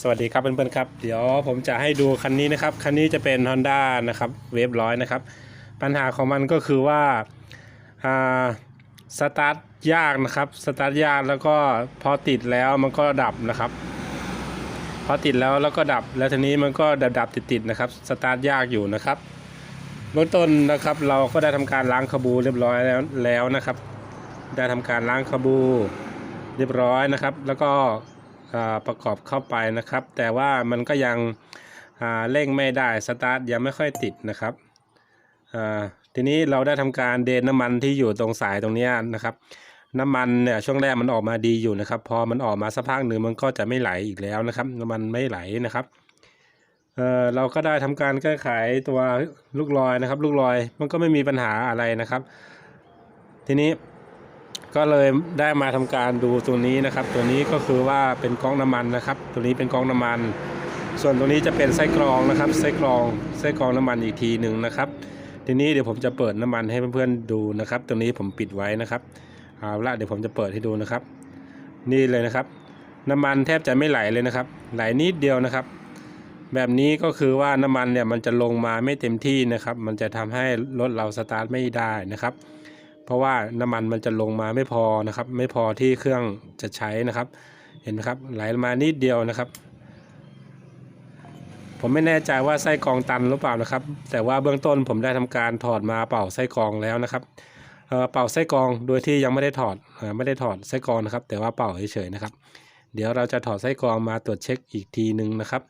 สวัสดีครับเพื่อนๆครับ เดี๋ยวผมจะให้ดูคันนี้นะครับ คันนี้จะเป็น Honda นะครับเวฟร้อยนะครับ ปัญหาของมันก็คือว่าอ่าสตาร์ทยากนะครับสตาร์ทยากแล้วก็พอติดแล้วมันก็ดับนะครับ พอติดแล้วแล้วก็ดับแล้วทีนี้มันก็ดับดับติดติดๆนะครับสตาร์ทยากอยู่นะครับเบื้องต้นนะครับเราก็ได้ทำการล้างคาบูเรียบร้อยแล้วแล้วนะครับ ได้ทำการล้างคาบูเรียบร้อยนะครับ แล้วก็ ประกอบเข้าไปนะครับ แต่ว่ามันก็ยังเร่งไม่ได้สตาร์ทยังไม่ค่อยติดนะครับทีนี้เราได้ทำการเดนน้ำมันที่อยู่ตรงสายตรงนี้นะครับ น้ำมันเนี่ยช่วงแรกมันออกมาดีอยู่นะครับ พอมันออกมาสักพักหนึ่งมันก็จะไม่ไหลอีกแล้วนะครับน้ำมันไม่ไหลนะครับเเราก็ได้ทำการแก้ไขตัวลูกลอยนะครับ ลูกลอยมันก็ไม่มีปัญหาอะไรนะครับ ทีนี้ ก็เลยได้มาทำการดูตัวนี้นะครับ ตัวนี้ก็คือว่าเป็นก๊อกน้ำมันนะครับ ตัวนี้เป็นก๊อกน้ำมัน ส่วนตัวนี้จะเป็นไส้กรองนะครับ ไส้กรองไส้กรองน้ำมันอีกทีหนึ่งนะครับ ทีนี้เดี๋ยวผมจะเปิดน้ำมันให้เพื่อนๆดูนะครับ ตัวนี้ผมปิดไว้นะครับเอาละเดี๋ยวผมจะเปิดให้ดูนะครับ นี่เลยนะครับ น้ำมันแทบจะไม่ไหลเลยนะครับ ไหลนิดเดียวนะครับ แบบนี้ก็คือว่าน้ำมันเนี่ยมันจะลงมาไม่เต็มที่นะครับ มันจะทำให้รถเราสตาร์ทไม่ได้นะครับ เพราะว่าน้ำมันมันจะลงมาไม่พอนะครับ ไม่พอที่เครื่องจะใช้นะครับ เห็นไหมครับไหลมานิดเดียวนะครับ ผมไม่แน่ใจว่าไส้กรองตันหรือเปล่านะครับ แต่ว่าเบื้องต้นผมได้ทำการถอดมาเป่าไส้กรองแล้วนะครับเออเป่าไส้กรองโดยที่ยังไม่ได้ถอดไม่ได้ถอดไส้กรองนะครับ แต่ว่าเป่าเฉยๆนะครับ เดี๋ยวเราจะถอดไส้กรองมาตรวจเช็คอีกทีหนึ่งนะครับ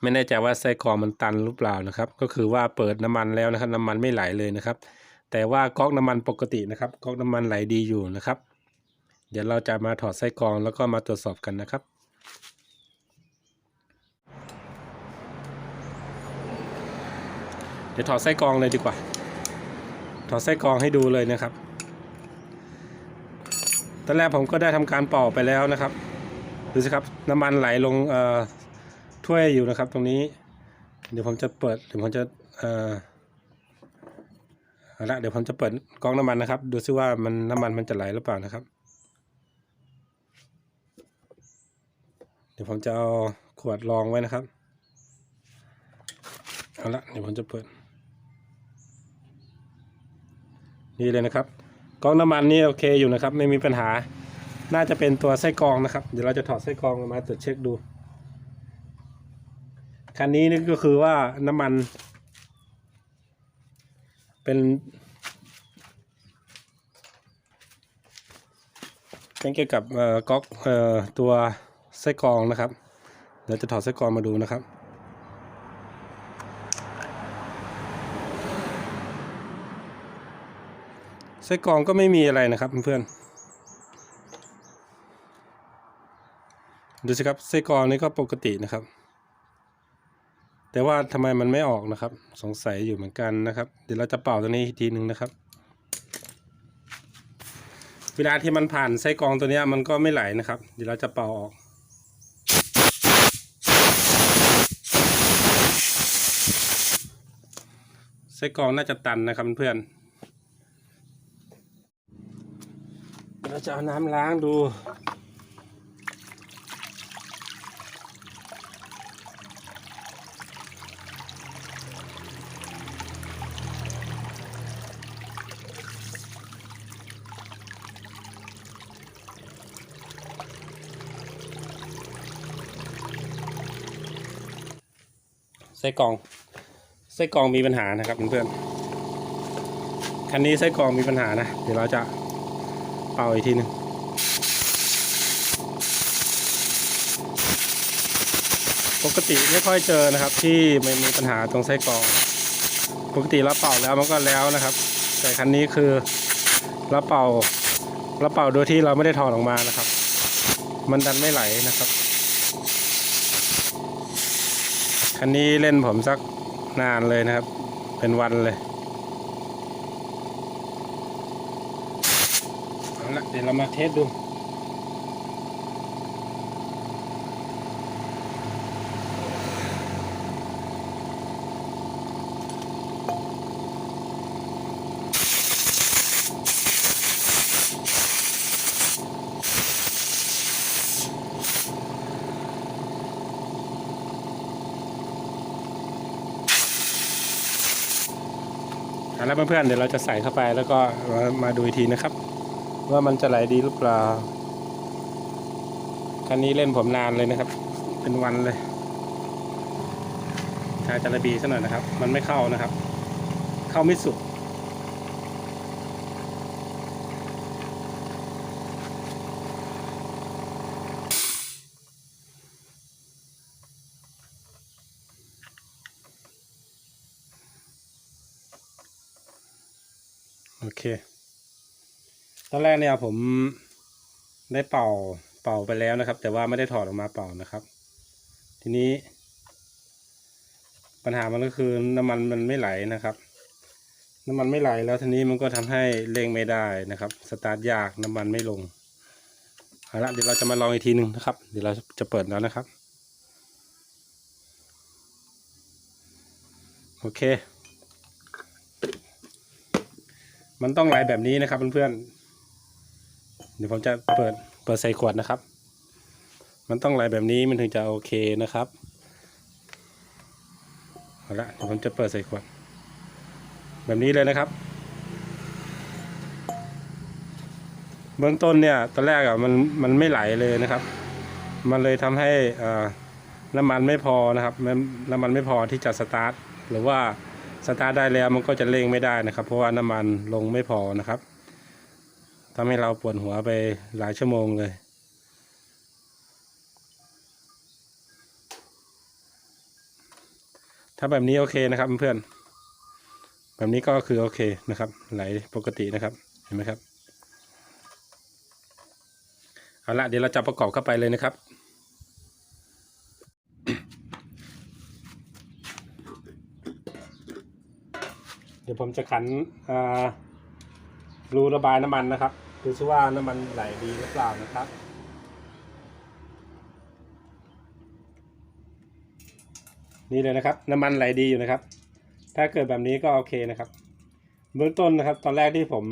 ไม่แน่ใจว่าไส้กรองมันตันหรือเปล่านะครับ ก็คือว่าเปิดน้ำมันแล้วนะครับ น้ำมันไม่ไหลเลยนะครับ แต่ว่าก๊อกน้ำมันปกตินะครับก๊อกน้ำมันไหลดีอยู่นะครับ เดี๋ยวเราจะมาถอดไส้กรองแล้วก็มาตรวจสอบกันนะครับเดี๋ยวถอดไส้กรองเลยดีกว่า ถอดไส้กรองให้ดูเลยนะครับ ตอนแรกผมก็ได้ทำการเป่าไปแล้วนะครับ ดูสิครับน้ำมันไหลลงถ้วยอยู่นะครับ ตรงนี้ เดี๋ยวผมจะเปิดเดี๋ยวผมจะ เอาละเดี๋ยวผมจะเปิดกล้องน้ำมันนะครับ ดูซิว่ามันน้ำมันมันจะไหลหรือเปล่านะครับ เดี๋ยวผมจะเอาขวดรองไว้นะครับเอาละเดี๋ยวผมจะเปิด นี่เลยนะครับกล้องน้ำมันนี่โอเคอยู่นะครับ ไม่มีปัญหา น่าจะเป็นตัวไส้กรองนะครับ เดี๋ยวเราจะถอดไส้กรองออกมาตรวจเช็คดูคันนี้นี่ก็คือว่าน้ำมัน เป็นเป็นเกี่ยวกับเอ่อก๊อกเอ่อตัวไส้กรองนะครับ เดี๋ยวจะถอดไส้กรองมาดูนะครับไส้กรองก็ไม่มีอะไรนะครับเพื่อนๆดูสิครับไส้กรองนี่ก็ปกตินะครับ แต่ว่าทำไมมันไม่ออกนะครับ สงสัยอยู่เหมือนกันนะครับ เดี๋ยวเราจะเป่าตัวนี้อีกทีหนึ่งนะครับ เวลาที่มันผ่านไส้กรองตัวนี้มันก็ไม่ไหลนะครับ เดี๋ยวเราจะเป่าออกไส้กรองน่าจะตันนะครับเพื่อนเราจะเอาน้ำล้างดู ไส้กรองไส้กรองมีปัญหานะครับเพื่อนๆคันนี้ไส้กรองมีปัญหานะ เดี๋ยวเราจะเป่าอีกทีหนึงปกติไม่ค่อยเจอนะครับที่ไม่มีปัญหาตรงไส้กรองปกติเราเป่าแล้วมันก็แล้วนะครับ แต่คันนี้คือเราเป่าเราเป่าโดยที่เราไม่ได้ถอดออกมานะครับ มันดันไม่ไหลนะครับ คันนี้เล่นผมสักนานเลยนะครับ เป็นวันเลยเอาละเดี๋ยวเรามาเทสดู แล้วเพื่อนๆเดี๋ยวเราจะใส่เข้าไปแล้วก็มาดูอีกทีนะครับ ว่ามันจะไหลดีหรือเปล่าคันนี้เล่นผมนานเลยนะครับ เป็นวันเลยชาจาระบีซะหน่อยนะครับ มันไม่เข้านะครับ เข้าไม่สุด โอเค ตอนแรกเนี่ยผมได้เป่าเป่าไปแล้วนะครับ แต่ว่าไม่ได้ถอดออกมาเป่านะครับ ทีนี้ ปัญหามันก็คือน้ำมันมันไม่ไหลนะครับ น้ำมันไม่ไหลแล้วทีนี้มันก็ทำให้เร่งไม่ได้นะครับ สตาร์ทยากน้ำมันไม่ลงเอาละเดี๋ยวเราจะมาลองอีกทีหนึ่งนะครับ เดี๋ยวเราจะเปิดแล้วนะครับ โอเค มันต้องไหลแบบนี้นะครับเพื่อนๆเดี๋ยวผมจะเปิดเปิดใส่ขวดนะครับ มันต้องไหลแบบนี้มันถึงจะโอเคนะครับเอาละเดี๋ยวผมจะเปิดใส่ขวด แบบนี้เลยนะครับ เบื้องต้นเนี่ยตอนแรกอะมันมันไม่ไหลเลยนะครับ มันเลยทำให้อ่าน้ำมันไม่พอนะครับน้ำมันไม่พอที่จะสตาร์ทหรือว่า สตาร์ทได้แล้วมันก็จะเร่งไม่ได้นะครับ เพราะว่าน้ำมันลงไม่พอนะครับทำให้เราปวดหัวไปหลายชั่วโมงเลยถ้าแบบนี้โอเคนะครับเพื่อนแบบนี้ก็คือโอเคนะครับ ไหลปกตินะครับเห็นไหมครับเอาละเดี๋ยวเราจะประกอบเข้าไปเลยนะครับ เดี๋ยวผมจะขันรูระบายน้ำมันนะครับดูซิว่าน้ำมันไหลดีหรือเปล่านะครับนี่เลยนะครับน้ำมันไหลดีอยู่นะครับ ถ้าเกิดแบบนี้ก็โอเคนะครับ เบื้องต้นนะครับ ตอนแรกที่ผม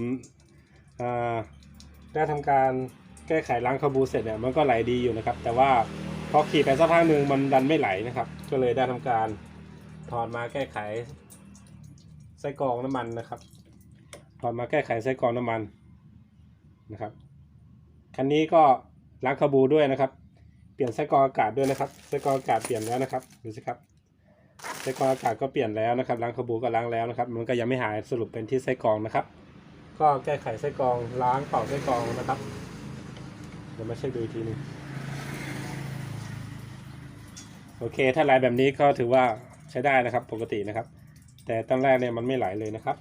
ได้ทำการแก้ไขล้างคาบูเสร็จเนี่ยมันก็ไหลดีอยู่นะครับ แต่ว่าพอขี่ไปสักพักหนึ่งมันดันไม่ไหลนะครับ ก็เลยได้ทำการถอดมาแก้ไข ไส้กรองน้ำมันนะครับถอดมาแก้ไขไส้กรองน้ำมันนะครับคันนี้ก็ล้างคาบูด้วยนะครับ เปลี่ยนไส้กรองอากาศด้วยนะครับไส้กรองอากาศเปลี่ยนแล้วนะครับดูสิครับไส้กรองอากาศก็เปลี่ยนแล้วนะครับล้างคาบูก็ล้างแล้วนะครับ มันก็ยังไม่หายสรุปเป็นที่ไส้กรองนะครับ ก็แก้ไขไส้กรองล้างเป่าไส้กรองนะครับเดี๋ยวมาเช็คดูอีกทีนึงโอเค ถ้าไหลแบบนี้ก็ถือว่าใช้ได้นะครับปกตินะครับ แต่ตอนแรกเนี่ยมันไม่ไหลเลยนะครับ